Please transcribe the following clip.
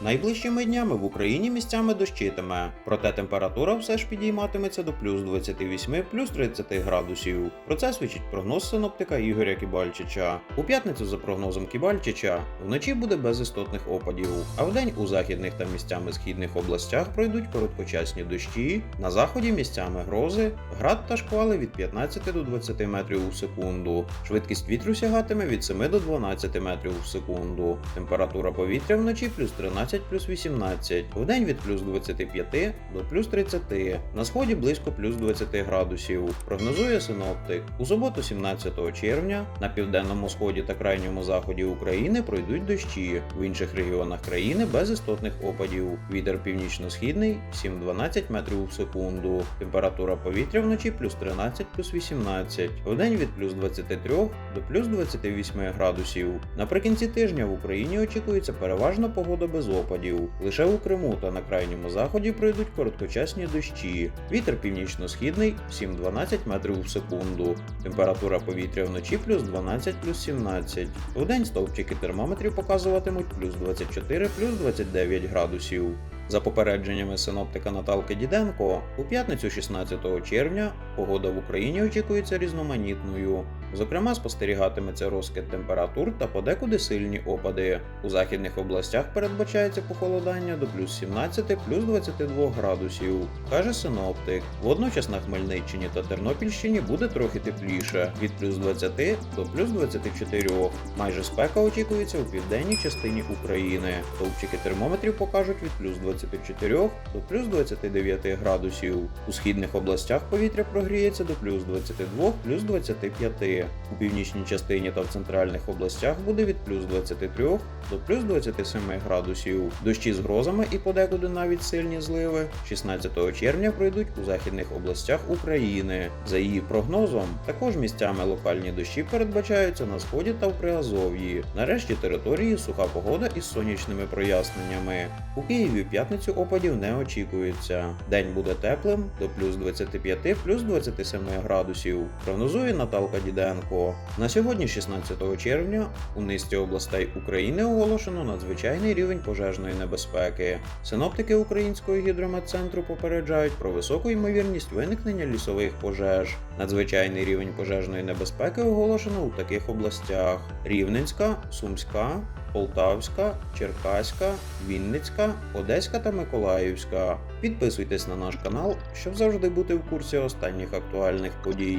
Найближчими днями в Україні місцями дощитиме, проте температура все ж підійматиметься до плюс 28 плюс 30 градусів. Про це свідчить прогноз синоптика Ігоря Кібальчича. У п'ятницю, за прогнозом Кібальчича, вночі буде без істотних опадів, а вдень у західних та місцями східних областях пройдуть короткочасні дощі, на заході місцями грози, град та шквали від 15 до 20 метрів у секунду. Швидкість вітру сягатиме від 7 до 12 метрів в секунду. Температура повітря вночі плюс 13 плюс 18, вдень від плюс 25 до плюс 30, на сході близько плюс 20 градусів. Прогнозує синоптик. У суботу 17 червня на південному сході та крайньому заході України пройдуть дощі, в інших регіонах країни без істотних опадів. Вітер північно-східний 7-12 метрів в секунду. Температура повітря вночі плюс 13 плюс 18, вдень від плюс 23 до плюс 28 градусів. Наприкінці тижня в Україні очікується переважна погода без опадів. Лише у Криму та на крайньому заході пройдуть короткочасні дощі. Вітер північно-східний 7-12 метрів в секунду. Температура повітря вночі плюс 12 плюс 17. Вдень стовпчики термометрів показуватимуть плюс 24 плюс 29 градусів. За попередженнями синоптика Наталки Діденко, у п'ятницю 16 червня погода в Україні очікується різноманітною. Зокрема, спостерігатиметься розкид температур та подекуди сильні опади. У західних областях передбачається похолодання до плюс 17 плюс 22 градусів, каже синоптик. Водночас на Хмельниччині та Тернопільщині буде трохи тепліше від плюс 20 до плюс 24. Майже спека очікується у південній частині України. Стовпчики термометрів покажуть від плюс 24 до плюс 29 градусів. У східних областях повітря прогріється до плюс 22 плюс 25. У північній частині та в центральних областях буде від плюс 23 до плюс 27 градусів. Дощі з грозами і подекуди навіть сильні зливи 16 червня пройдуть у західних областях України. За її прогнозом, також місцями локальні дощі передбачаються на сході та в Приазов'ї. Нарешті території суха погода із сонячними проясненнями. У Києві в п'ятницю опадів не очікується. День буде теплим до плюс 25 плюс 27 градусів. Прогнозує Наталка Діденко. На сьогодні, 16 червня, у низці областей України оголошено надзвичайний рівень пожежної небезпеки. Синоптики Українського гідрометцентру попереджають про високу ймовірність виникнення лісових пожеж. Надзвичайний рівень пожежної небезпеки оголошено у таких областях: Рівненська, Сумська, Полтавська, Черкаська, Вінницька, Одеська та Миколаївська. Підписуйтесь на наш канал, щоб завжди бути в курсі останніх актуальних подій.